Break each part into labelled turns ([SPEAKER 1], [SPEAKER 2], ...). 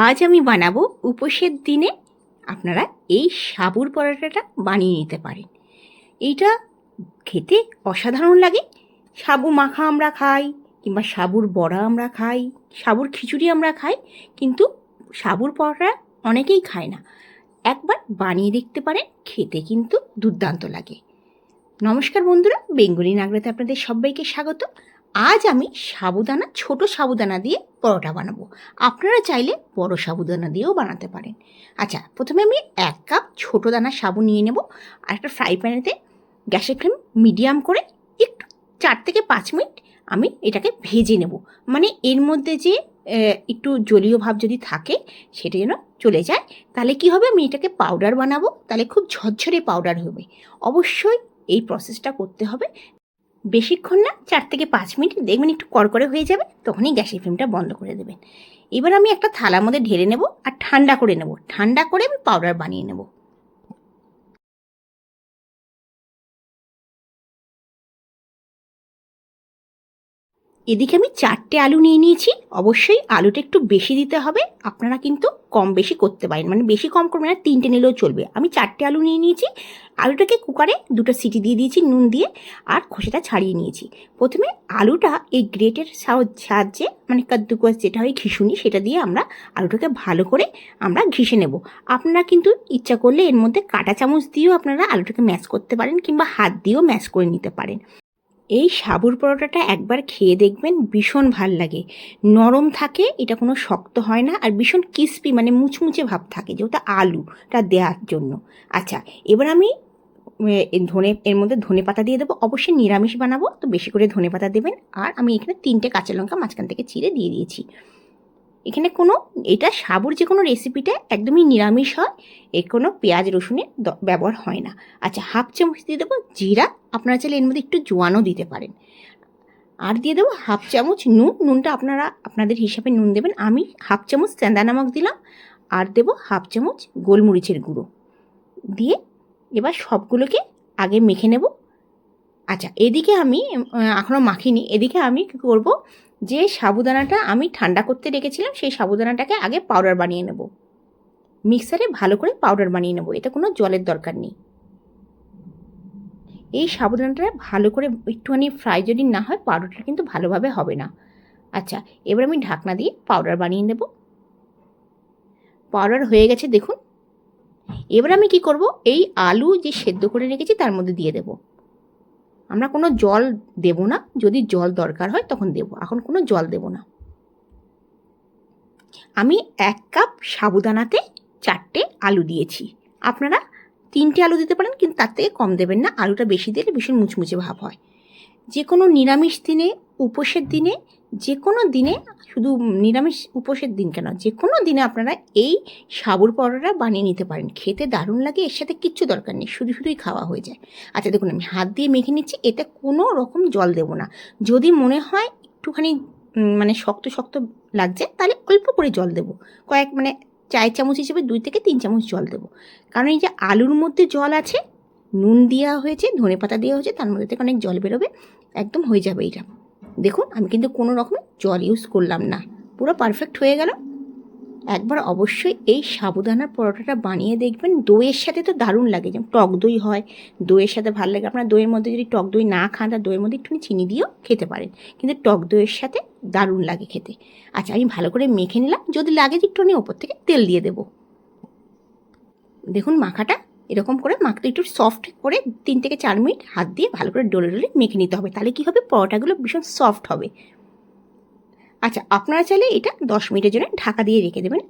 [SPEAKER 1] আজ আমি বানাবো উপোসের দিনে আপনারা এই সাবুর পরোটাটা বানিয়ে নিতে পারেন। এইটা খেতে অসাধারণ লাগে। সাবু মাখা আমরা খাই কিংবা সাবুর বড়া আমরা খাই, সাবুর খিচুড়ি আমরা খাই, কিন্তু সাবুর পরোটা অনেকেই খায় না। একবার বানিয়ে দেখতে পারেন, খেতে কিন্তু দুর্দান্ত লাগে। নমস্কার বন্ধুরা, বেঙ্গলি নাগরাতে আপনাদের সবাইকে স্বাগত। আজ আমি সাবুদানা, ছোট সাবুদানা দিয়ে পরোটা বানাবো। আপনারা চাইলে বড় সাবুদানা দিয়েও বানাতে পারেন। আচ্ছা প্রথমে আমি এক কাপ ছোটো দানা সাবু নিয়ে নেব আর একটা ফ্রাই প্যানেতে গ্যাসের ফ্লেম মিডিয়াম করে একটু চার থেকে পাঁচ মিনিট আমি এটাকে ভেজে নেব। মানে এর মধ্যে যে একটু জলীয় ভাব যদি থাকে, সেটা যেন চলে যায়। তাহলে কি হবে? আমি এটাকে পাউডার বানাবো। তাহলে খুব ঝরঝরে পাউডার হবে। অবশ্যই এই প্রসেসটা করতে হবে। বেশিক্ষণ না, চার থেকে পাঁচ মিনিট, দেখবেন একটু কড়কড়ে হয়ে যাবে, তখনই গ্যাসের ফ্লেমটা বন্ধ করে দেবেন। এবার আমি একটা থালার মধ্যে ঢেলে নেব আর ঠান্ডা করে নেব। ঠান্ডা করে আমি পাউডার বানিয়ে নেব। এদিকে আমি চারটে আলু নিয়ে নিয়েছি। অবশ্যই আলুটা একটু বেশি দিতে হবে। আপনারা কিন্তু কম বেশি করতে পারেন। মানে বেশি কম করবেন না, তিনটে নিলেও চলবে। আমি চারটে আলু নিয়ে নিয়েছি। আলুটাকে কুকারে দুটো সিটি দিয়ে দিয়েছি, নুন দিয়ে, আর খোসাটা ছাড়িয়ে নিয়েছি। প্রথমে আলুটা এই গ্রেটের সাহ- সাহায্যে মানে কাদ্দুকস যেটা হয় ঘিসুনি সেটা দিয়ে আমরা আলুটাকে ভালো করে আমরা ঘিষে নেব। আপনারা কিন্তু ইচ্ছা করলে এর মধ্যে কাঁটা চামচ দিয়েও আপনারা আলুটাকে ম্যাশ করতে পারেন, কিংবা হাত দিয়েও ম্যাশ করে নিতে পারেন। এই সাবুর পরোটাটা একবার খেয়ে দেখবেন ভীষণ ভালো লাগে। নরম থাকে, এটা কোনো শক্ত হয় না, আর ভীষণ ক্রিস্পি মানে মুচমুচে ভাব থাকে যেটা আলুটা দেওয়ার জন্য। আচ্ছা এবার আমি ধনে, এর মধ্যে ধনে পাতা দিয়ে দেবো। অবশ্যই নিরামিষ বানাবো, তো বেশি করে ধনে পাতা দেবেন। আর আমি এখানে তিনটে কাঁচা লঙ্কা মাঝখান থেকে চিড়ে দিয়ে দিয়েছি। এখানে কোনো, এটা সাবুর যে কোনো রেসিপিটা একদমই নিরামিষ হয়, এর কোনো পেঁয়াজ রসুনের ব্যবহার হয় না। আচ্ছা হাফ চামচ দিয়ে দেবো জিরা, আপনারা চাইলে এর মধ্যে একটু জোয়ানও দিতে পারেন। আর দিয়ে দেবো হাফ চামচ নুন, নুনটা আপনারা, আপনাদের হিসাবে নুন দেবেন। আমি হাফ চামচ স্যান্দা নামক দিলাম, আর দেবো হাফ চামচ গোলমরিচের গুঁড়ো। দিয়ে এবার সবগুলোকে আগে মেখে নেব। আচ্ছা এদিকে আমি এখনও মাখিনি, এদিকে আমি কী করব যে সাবুদানাটা আমি ঠান্ডা করতে রেখেছিলাম, সেই সাবুদানাটাকে আগে পাউডার বানিয়ে নেব। মিক্সারে ভালো করে পাউডার বানিয়ে নেব এটা কোনো জলের দরকার নেই। এই সাবুদানাটা ভালো করে একটুখানি ফ্রাই যদি না হয় পাউডারটা কিন্তু ভালোভাবে হবে না। আচ্ছা এবার আমি ঢাকনা দিয়ে পাউডার বানিয়ে নেব। পাউডার হয়ে গেছে, দেখুন। এবার আমি কি করব? এই আলু যে সেদ্ধ করে রেখেছি, তার মধ্যে দিয়ে দেব। আমরা কোনো জল দেব না। যদি জল দরকার হয় তখন দেব, এখন কোনো জল দেব না। আমি এক কাপ সাবুদানাতে চারটে আলু দিয়েছি। আপনারা তিনটে আলু দিতে পারেন, কিন্তু তার থেকে কম দেবেন না। আলুটা বেশি দিলে ভীষণ মুচমুচে ভাব হয়। যে কোনো নিরামিষ দিনে, উপোসের দিনে যে কোনো দিনে, শুধু নিরামিষ উপোসের দিন কেন যে কোনো দিনে আপনারা এই সাবুর পরোটা বানিয়ে নিতে পারেন। খেতে দারুণ লাগে, এর সাথে কিচ্ছু দরকার নেই, শুধু শুধুই খাওয়া হয়ে যায়। আচ্ছা দেখুন, আমি হাত দিয়ে মেখে নিচ্ছি, এতে কোনো রকম জল দেবো না। যদি মনে হয় একটুখানি মানে শক্ত শক্ত লাগছে, তাহলে অল্প করে জল দেবো। কয়েক মানে চায়ের চামচ হিসেবে দুই থেকে তিন চামচ জল দেবো। কারণ এই যে আলুর মধ্যে জল আছে, নুন দেওয়া হয়েছে ধনে পাতা দেওয়া হয়েছে, তার মধ্যে থেকে অনেক জল বেরোবে, একদম হয়ে যাবে এইটা। দেখুন, আমি কিন্তু কোনো রকমের জল ইউজ করলাম না। পুরো পারফেক্ট হয়ে গেল। একবার অবশ্যই এই সাবুদানার পরোটাটা বানিয়ে দেখবেন। দইয়ের সাথে তো দারুণ লাগে। যেমন টক দই হয়, দইয়ের সাথে ভালো লাগে। আপনার দইয়ের মধ্যে যদি টক দই না খান তার দইয়ের মধ্যে একটুখানি চিনি দিয়েও খেতে পারেন। কিন্তু টক দইয়ের সাথে দারুণ লাগে খেতে। আচ্ছা আমি ভালো করে মেখে নিলাম। যদি লাগে, একটুখানি ওপর থেকে তেল দিয়ে দেবো। দেখুন, মাখাটা এরকম করে মাখতে একটু সফট করে তিন থেকে চার মিনিট হাত দিয়ে ভালো করে ডলে ডলে মেখে নিতে হবে। তাহলে কী হবে? পরোটাগুলো ভীষণ সফট হবে। আচ্ছা আপনারা চাইলে এটা দশ মিনিটের জন্য ঢাকা দিয়ে রেখে দেবেন।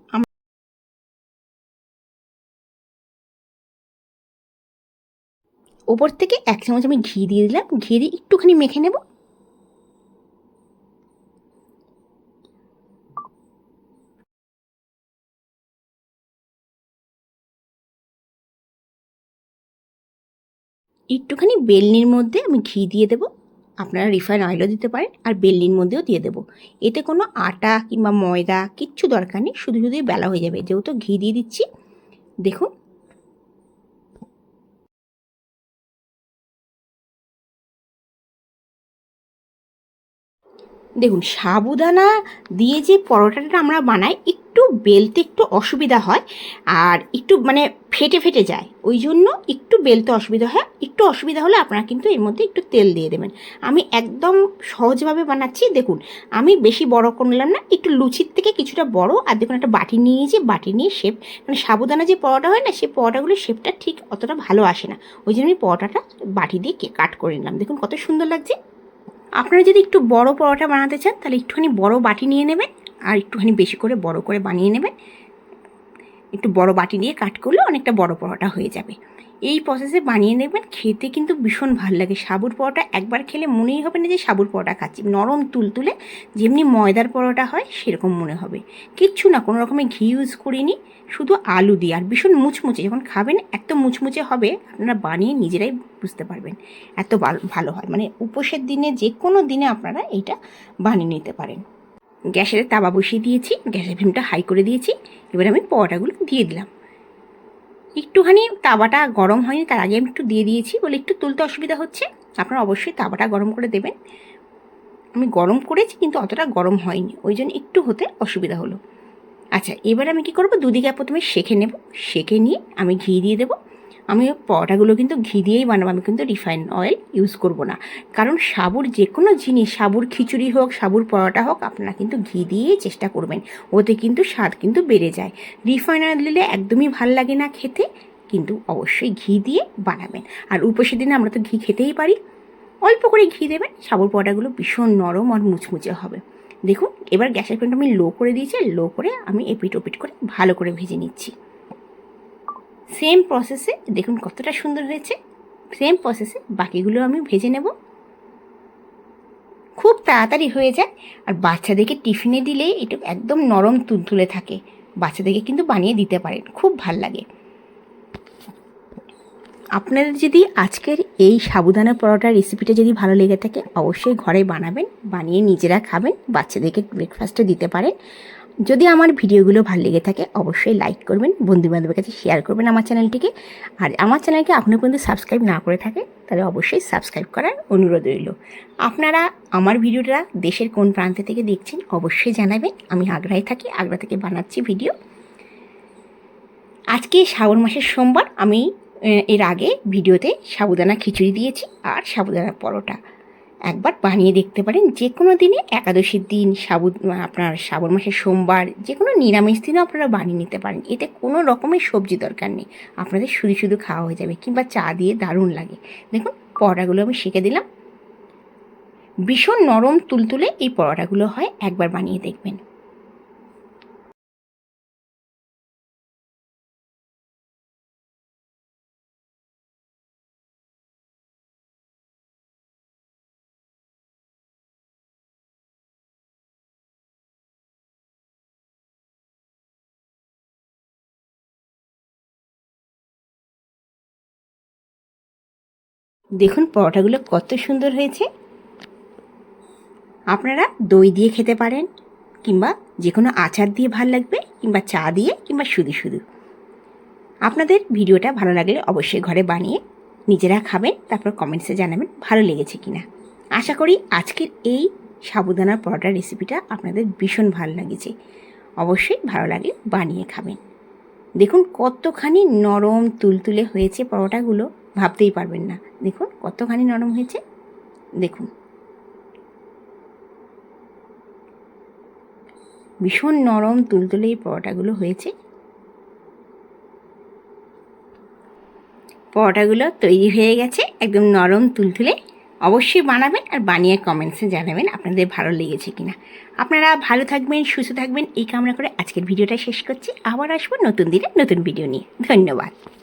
[SPEAKER 1] ওপর থেকে এক চামচ আমি ঘি দিয়ে দিলাম। ঘি দিয়ে একটুখানি মেখে নেব। একটুখানি বেলনির মধ্যে আমি ঘি দিয়ে দেবো। আপনারা রিফাইন অয়েলও দিতে পারেন আর বেলনির মধ্যেও দিয়ে দেবো। এতে কোনো আটা কিংবা ময়দা কিচ্ছু দরকার নেই, শুধু শুধুই বেলা হয়ে যাবে। যেহেতু ঘি দিয়ে দিচ্ছি, দেখুন। দেখুন, সাবুদানা দিয়ে যে পরোটাটা আমরা বানাই বেলতে একটু অসুবিধা হয় আর একটু মানে ফেটে ফেটে যায়। ওই জন্য একটু বেলতে অসুবিধা হয়। একটু অসুবিধা হলে আপনারা কিন্তু এর মধ্যে একটু তেল দিয়ে দেবেন। আমি একদম সহজভাবে বানাচ্ছি। দেখুন, আমি বেশি বড় করলাম না, একটু লুচির থেকে কিছুটা বড় আর দেখুন একটা বাটি নিয়ে নিয়েছি বাটি নিয়ে শেপ মানে সাবুদানা যে পরোটা হয় না, সেই পরোটাগুলোর শেপটা ঠিক অতটা ভালো আসে না। ওই জন্য আমি পরোটাটা বাটি দিয়ে কাট করে নিলাম। দেখুন কত সুন্দর লাগছে। আপনারা যদি একটু বড় পরোটা বানাতে চান, তাহলে একটুখানি বড় বাটি নিয়ে নেবেন। আর একটুখানি বেশি করে বড় করে বানিয়ে নেবেন একটু বড় বাটি দিয়ে কাট করলে অনেকটা বড় পরোটা হয়ে যাবে। এই প্রসেসে বানিয়ে নেবেন, খেতে কিন্তু ভীষণ ভালো লাগে। সাবুর পরোটা একবার খেলে মনেই হবে না যে সাবুর পরোটা খাচ্ছি। নরম তুলতুলে যেমনি ময়দার পরোটা হয়, সেরকম মনে হবে। কিচ্ছু না, কোনো রকমের ঘি ইউজ করিনি, শুধু আলু দিয়ে। আর ভীষণ মুচমুচে, যখন খাবেন এত মুচমুচে হবে, আপনারা বানিয়ে নিজেরাই বুঝতে পারবেন। এত ভালো হয়। মানে উপোসের দিনে যে কোনো দিনে আপনারা এইটা বানিয়ে নিতে পারেন। গ্যাসের তাওয়া বসিয়ে দিয়েছি, গ্যাসের ফ্লেমটা হাই করে দিয়েছি। এবার আমি পরোটাগুলো দিয়ে দিলাম। একটুখানি তাওয়াটা গরম হয়নি, তার আগে আমি একটু দিয়ে দিয়েছি বলে একটু তুলতে অসুবিধা হচ্ছে। আপনারা অবশ্যই তাওয়াটা গরম করে দেবেন। আমি গরম করেছি কিন্তু অতটা গরম হয়নি, ওই জন্য একটু হতে অসুবিধা হলো। আচ্ছা এবার আমি কী করব? দুদিকে প্রথমে সেঁকে নেব। সেঁকে নিয়ে আমি ঘি দিয়ে দেবো। আমি পরোটাগুলো কিন্তু ঘি দিয়েই বানাবো, আমি কিন্তু রিফাইন অয়েল ইউজ করব না। কারণ সাবুর যে কোনো জিনিস, সাবুর খিচুড়ি হোক, সাবুর পরোটা হোক, আপনারা কিন্তু ঘি দিয়েই চেষ্টা করবেন। ওতে কিন্তু স্বাদ কিন্তু বেড়ে যায়। রিফাইন অয়েল দিলে একদমই ভালো লাগে না খেতে, কিন্তু অবশ্যই ঘি দিয়ে বানাবেন। আর উপসের দিনে আমরা তো ঘি খেতেই পারি। অল্প করে ঘি দেবেন, সাবুর পরোটাগুলো ভীষণ নরম আর মুচমুচে হবে। দেখুন, এবার গ্যাসের ফ্লেমটা আমি লো করে দিয়েছি লো করে আমি এপিট ওপিট করে ভালো করে ভেজে নিচ্ছি। সেম প্রসেসে দেখুন কতটা সুন্দর হয়েছে। সেম প্রসেসে বাকিগুলো আমি ভেজে নেব। খুব তাড়াতাড়ি হয়ে যায়। আর বাচ্চাদেরকে টিফিনে দিলে এটা একদম নরম তুলতুলে থাকে। বাচ্চাদেরকে কিন্তু বানিয়ে দিতে পারেন, খুব ভালো লাগে। আপনাদের যদি আজকের এই সাবুদানা পরোটার রেসিপিটা যদি ভালো লেগে থাকে, অবশ্যই ঘরে বানাবেন, বানিয়ে নিজেরা খাবেন, বাচ্চাদেরকে ব্রেকফাস্টে দিতে পারেন। যদি আমার ভিডিওগুলো ভালো লেগে থাকে, অবশ্যই লাইক করবেন, বন্ধুবান্ধবের কাছে শেয়ার করবেন আমার চ্যানেলটিকে আর আমার চ্যানেলকে এখনও পর্যন্ত সাবস্ক্রাইব না করে থাকে, তাহলে অবশ্যই সাবস্ক্রাইব করার অনুরোধ রইল। আপনারা আমার ভিডিওটা দেশের কোন প্রান্তে থেকে দেখছেন, অবশ্যই জানাবেন। আমি আগ্রায় থাকি আগ্রা থেকে বানাচ্ছি ভিডিও আজকে শ্রাবণ মাসের সোমবার, আমি এর আগে ভিডিওতে সাবুদানা খিচুড়ি দিয়েছি আর সাবুদানা পরোটা। একবার বানিয়ে দেখতে পারেন যে কোনো দিনে, একাদশীর দিন সাবু আপনার শ্রাবণ মাসের সোমবার যে কোনো নিরামিষ দিনও আপনারা বানিয়ে নিতে পারেন। এতে কোনো রকমের সবজি দরকার নেই। আপনাদের শুধু শুধু খাওয়া হয়ে যাবে কিংবা চা দিয়ে দারুণ লাগে। দেখুন, পরোটাগুলো আমি শিখে দিলাম। ভীষণ নরম তুলতুলে এই পরোটাগুলো হয়, একবার বানিয়ে দেখবেন। দেখুন, পরোটাগুলো কত সুন্দর হয়েছে। আপনারা দই দিয়ে খেতে পারেন, কিংবা যে কোনো আচার দিয়ে ভালো লাগবে, কিংবা চা দিয়ে, কিংবা শুধু শুধু। আপনাদের ভিডিওটা ভালো লাগলে অবশ্যই ঘরে বানিয়ে নিজেরা খাবেন, তারপর কমেন্টসে জানাবেন ভালো লেগেছে কিনা। আশা করি আজকের এই সাবুদানার পরোটার রেসিপিটা আপনাদের ভীষণ ভালো লেগেছে। অবশ্যই ভালো লাগে বানিয়ে খাবেন। দেখুন, কতখানি নরম, তুলতুলে হয়েছে পরোটাগুলো। ভাবতেই পারবেন না। দেখুন, কতখানি নরম হয়েছে। দেখুন। ভীষণ নরম তুলতুলে এই পরোটাগুলো হয়েছে। পরোটাগুলো তৈরি হয়ে গেছে, একদম নরম তুলতুলে। অবশ্যই বানাবেন আর বানিয়ে কমেন্টসে জানাবেন আপনাদের ভালো লেগেছে কিনা। আপনারা ভালো থাকবেন, সুস্থ থাকবেন, এই কামনা করে আজকের ভিডিওটা শেষ করছি। আবার আসব নতুন দিনে নতুন ভিডিও নিয়ে। ধন্যবাদ।